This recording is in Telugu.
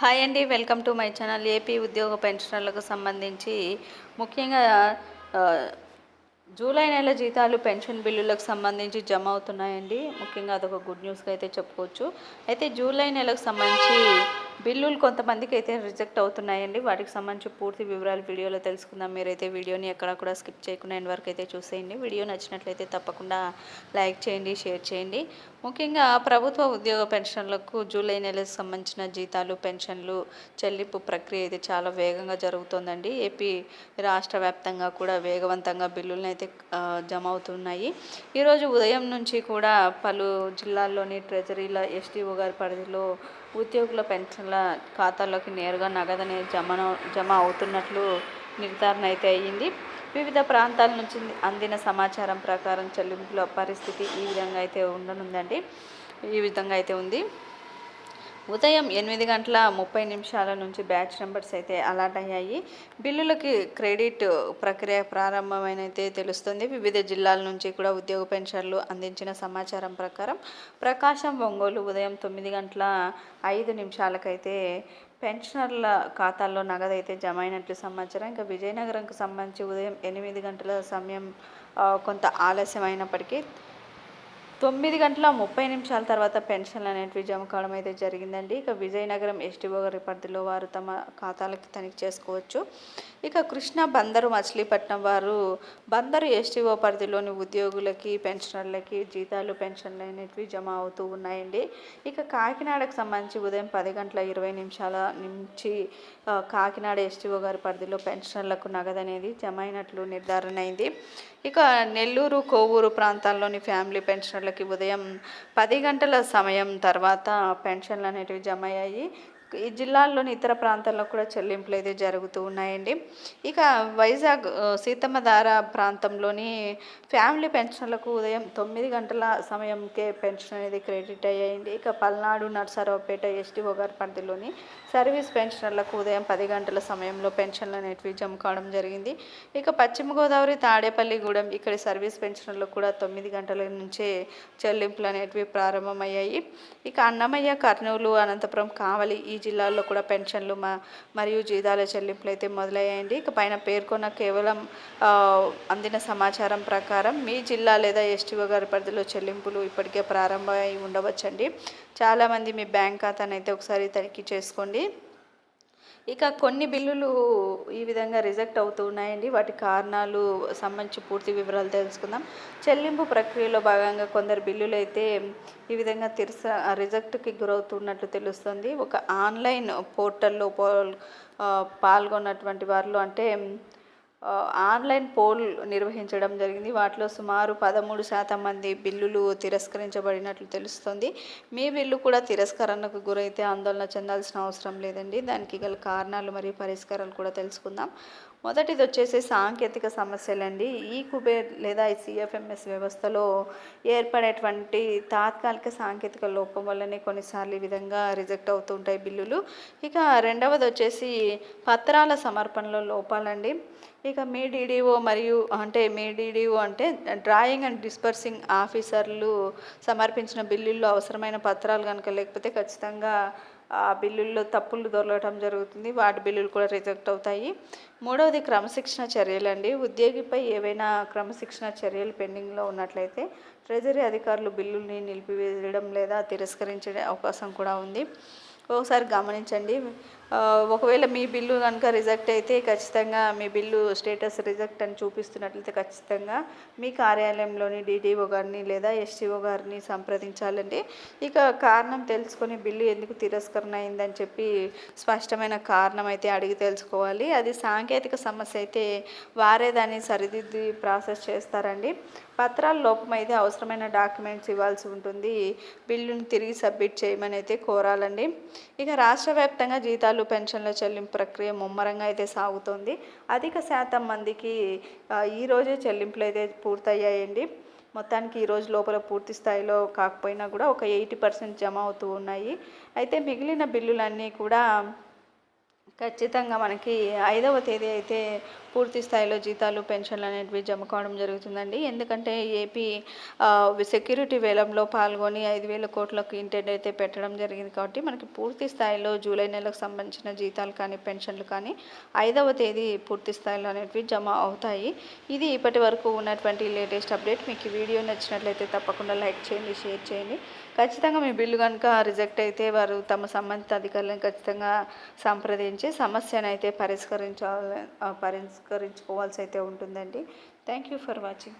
హాయ్ అండి welcome to my channel AP ఉద్యోగ పెన్షనర్లకు సంబంధించి. ముఖ్యంగా జూలై నెల జీతాలు పెన్షన్ బిల్లులకు సంబంధించి జమ అవుతున్నాయండి. ముఖ్యంగా అదొక గుడ్ న్యూస్గా అయితే చెప్పుకోవచ్చు. అయితే జూలై నెలకు సంబంధించి బిల్లులు కొంతమందికి అయితే రిజెక్ట్ అవుతున్నాయండి. వాటికి సంబంధించి పూర్తి వివరాలు వీడియోలో తెలుసుకుందాం. మీరైతే వీడియోని ఎక్కడ కూడా స్కిప్ చేయకుండా ఎండ్ వరకు అయితే చూసేయండి. వీడియో నచ్చినట్లయితే తప్పకుండా లైక్ చేయండి షేర్ చేయండి. ముఖ్యంగా ప్రభుత్వ ఉద్యోగ పెన్షన్లకు జూలై నెలకు సంబంధించిన జీతాలు పెన్షన్లు చెల్లింపు ప్రక్రియ అయితే చాలా వేగంగా జరుగుతోందండి. ఏపీ రాష్ట్ర వ్యాప్తంగా కూడా వేగవంతంగా బిల్లులను అయితే జమ అవుతున్నాయి ఈరోజు ఉదయం నుంచి కూడా పలు జిల్లాల్లోని ట్రెజరీల ఎస్టీఓ గారి పరిధిలో ఉద్యోగుల పెన్షన్ల ఖాతాల్లోకి నేరుగా నగదు అనేది జమ జమ అవుతున్నట్లు నిర్ధారణ అయితే అయ్యింది వివిధ ప్రాంతాల నుంచి అందిన సమాచారం ప్రకారం చెల్లింపుల పరిస్థితి ఈ విధంగా అయితే ఉండనుందండి. ఈ విధంగా అయితే ఉంది. ఉదయం ఎనిమిది గంటల ముప్పై నిమిషాల నుంచి బ్యాచ్ నెంబర్స్ అయితే అలాట్ అయ్యాయి. బిల్లులకి క్రెడిట్ ప్రక్రియ ప్రారంభమైన అయితే తెలుస్తుంది. వివిధ జిల్లాల నుంచి కూడా ఉద్యోగ పెన్షన్లు అందించిన సమాచారం ప్రకారం ప్రకాశం ఒంగోలు ఉదయం తొమ్మిది గంటల ఐదు నిమిషాలకైతే పెన్షనర్ల ఖాతాల్లో నగదు అయితే జమ అయినట్లు సమాచారం. ఇంకా విజయనగరంకు సంబంధించి ఉదయం ఎనిమిది గంటల సమయం కొంత ఆలస్యం అయినప్పటికీ తొమ్మిది గంటల ముప్పై నిమిషాల తర్వాత పెన్షన్లు అనేటివి జమ కావడం అయితే జరిగిందండి. ఇక విజయనగరం ఎస్టీఓ గారి పరిధిలో వారు తమ ఖాతాలకి తనిఖీ చేసుకోవచ్చు. ఇక కృష్ణా బందరు మచిలీపట్నం వారు బందరు ఎస్టీఓ పరిధిలోని ఉద్యోగులకి పెన్షనర్లకి జీతాలు పెన్షన్లు అనేటివి జమ అవుతూ ఉన్నాయండి. ఇక కాకినాడకు సంబంధించి ఉదయం పది గంటల ఇరవై నిమిషాల నుంచి కాకినాడ ఎస్టీఓ గారి పరిధిలో పెన్షనర్లకు నగదు అనేది జమ అయినట్లు నిర్ధారణ అయింది ఇక నెల్లూరు కోవూరు ప్రాంతాల్లోని ఫ్యామిలీ పెన్షనర్లకి ఉదయం పది గంటల సమయం తర్వాత పెన్షన్లు అనేటివి జమ అయ్యాయి ఈ జిల్లాల్లోని ఇతర ప్రాంతాల్లో కూడా చెల్లింపులు అయితే జరుగుతూ ఉన్నాయండి. ఇక వైజాగ్ సీతమ్మధార ప్రాంతంలోని ఫ్యామిలీ పెన్షన్లకు ఉదయం తొమ్మిది గంటల సమయంకే పెన్షన్ అనేది క్రెడిట్ అయ్యాయండి ఇక పల్నాడు నర్సరావుపేట ఎస్టీ గారి పరిధిలోని సర్వీస్ పెన్షనర్లకు ఉదయం పది గంటల సమయంలో పెన్షన్లు అనేటివి జమ కావడం జరిగింది. ఇక పశ్చిమ గోదావరి తాడేపల్లిగూడెం ఇక్కడి సర్వీస్ పెన్షనర్లకు కూడా తొమ్మిది గంటల నుంచే చెల్లింపులు అనేటివి ప్రారంభమయ్యాయి. ఇక అన్నమయ్య కర్నూలు అనంతపురం కావలి ఈ జిల్లాల్లో కూడా పెన్షన్లు మా మరియు జీతాల చెల్లింపులు అయితే మొదలయ్యాయండి. ఇక పైన పేర్కొన్న కేవలం అందిన సమాచారం ప్రకారం మీ జిల్లా లేదా ఎస్టీఓ గారి పరిధిలో చెల్లింపులు ఇప్పటికే ప్రారంభమై ఉండవచ్చండి. చాలామంది మీ బ్యాంక్ ఖాతాను అయితే ఒకసారి తనిఖీ చేసుకోండి. ఇక కొన్ని బిల్లులు ఈ విధంగా రిజెక్ట్ అవుతూ ఉన్నాయండి. వాటి కారణాలు సంబంధించి పూర్తి వివరాలు తెలుసుకుందాం. చెల్లింపు ప్రక్రియలో భాగంగా కొందరు బిల్లులు అయితే ఈ విధంగా తిరస రిజెక్ట్కి గురవుతున్నట్లు తెలుస్తుంది. ఒక ఆన్లైన్ పోర్టల్లో పాల్ పాల్గొన్నటువంటి వారిలో అంటే ఆన్లైన్ పోల్ నిర్వహించడం జరిగింది. వాటిలో సుమారు పదమూడు శాతం మంది బిల్లులు తిరస్కరించబడినట్లు తెలుస్తుంది. మీ బిల్లు కూడా తిరస్కరణకు గురైతే ఆందోళన చెందాల్సిన అవసరం లేదండి. దానికి గల కారణాలు మరియు పరిష్కారాలు కూడా తెలుసుకుందాం. మొదటిది వచ్చేసి సాంకేతిక సమస్యలండి. ఈ కుబేర్ లేదా ఈ సిఎఫ్ఎంఎస్ వ్యవస్థలో ఏర్పడేటువంటి తాత్కాలిక సాంకేతిక లోపం వల్లనే కొన్నిసార్లు ఈ విధంగా రిజెక్ట్ అవుతూ ఉంటాయి బిల్లులు. ఇక రెండవది వచ్చేసి పత్రాల సమర్పణలో లోపాలండి. ఇక మీ డీడీఓ మరియు అంటే మీ డీడీఓ అంటే డ్రాయింగ్ అండ్ డిస్పర్సింగ్ ఆఫీసర్లు సమర్పించిన బిల్లుల్లో అవసరమైన పత్రాలు కనుక లేకపోతే ఖచ్చితంగా ఆ బిల్లుల్లో తప్పులు దొరకటం జరుగుతుంది. వాటి బిల్లులు కూడా రిజెక్ట్ అవుతాయి. మూడవది క్రమశిక్షణ చర్యలండి. ఉద్యోగిపై ఏవైనా క్రమశిక్షణ చర్యలు పెండింగ్లో ఉన్నట్లయితే ట్రెజరీ అధికారులు బిల్లుల్ని నిలిపివేయడం లేదా తిరస్కరించే అవకాశం కూడా ఉంది. ఒకసారి గమనించండి. ఒకవేళ మీ బిల్లు కనుక రిజెక్ట్ అయితే ఖచ్చితంగా మీ బిల్లు స్టేటస్ రిజెక్ట్ అని చూపిస్తున్నట్లయితే ఖచ్చితంగా మీ కార్యాలయంలోని డీడీఓ గారిని లేదా ఎస్టీఓ గారిని సంప్రదించాలండి ఇక కారణం తెలుసుకొని బిల్లు ఎందుకు తిరస్కరణ అయిందని చెప్పి స్పష్టమైన కారణం అయితే అడిగి తెలుసుకోవాలి. అది సాంకేతిక సమస్య అయితే వారే దాన్ని సరిదిద్ది ప్రాసెస్ చేస్తారండి. పత్రాల లోపం అయితే అవసరమైన డాక్యుమెంట్స్ ఇవ్వాల్సి ఉంటుంది. బిల్లును తిరిగి సబ్మిట్ చేయమని అయితే కోరాలండి. ఇక రాష్ట్ర వ్యాప్తంగా జీతాలు పెన్షన్ల చెల్లింపు ప్రక్రియ ముమ్మరంగా అయితే సాగుతోంది. అధిక శాతం మందికి ఈరోజే ఈ రోజే చెల్లింపులు అయితే పూర్తయ్యాయండి. మొత్తానికి ఈరోజు లోపల పూర్తి స్థాయిలో కాకపోయినా కూడా ఒక ఎయిటీ పర్సెంట్ జమ అవుతూ ఉన్నాయి. అయితే మిగిలిన బిల్లులన్నీ కూడా ఖచ్చితంగా మనకి ఐదవ తేదీ అయితే పూర్తి స్థాయిలో జీతాలు పెన్షన్లు అనేటివి జమ కావడం జరుగుతుందండి. ఎందుకంటే ఏపీ సెక్యూరిటీ వేలంలో పాల్గొని ఐదు వేల కోట్లకు ఇంటెండ్ అయితే పెట్టడం జరిగింది కాబట్టి మనకి పూర్తి స్థాయిలో జూలై నెలకు సంబంధించిన జీతాలు కానీ పెన్షన్లు కానీ ఐదవ తేదీ పూర్తి స్థాయిలో అనేటివి జమ అవుతాయి. ఇది ఇప్పటి వరకు ఉన్నటువంటి లేటెస్ట్ అప్డేట్. మీకు ఈ వీడియో నచ్చినట్లయితే తప్పకుండా లైక్ చేయండి షేర్ చేయండి. ఖచ్చితంగా మీ బిల్లు కనుక రిజెక్ట్ అయితే వారు తమ సంబంధిత అధికారులను ఖచ్చితంగా సంప్రదించి సమస్యను అయితే పరిష్కరించాలి ఆ, పరిష్కరించుకోవాల్సి అయితే ఉంటుందండి. Thank you for watching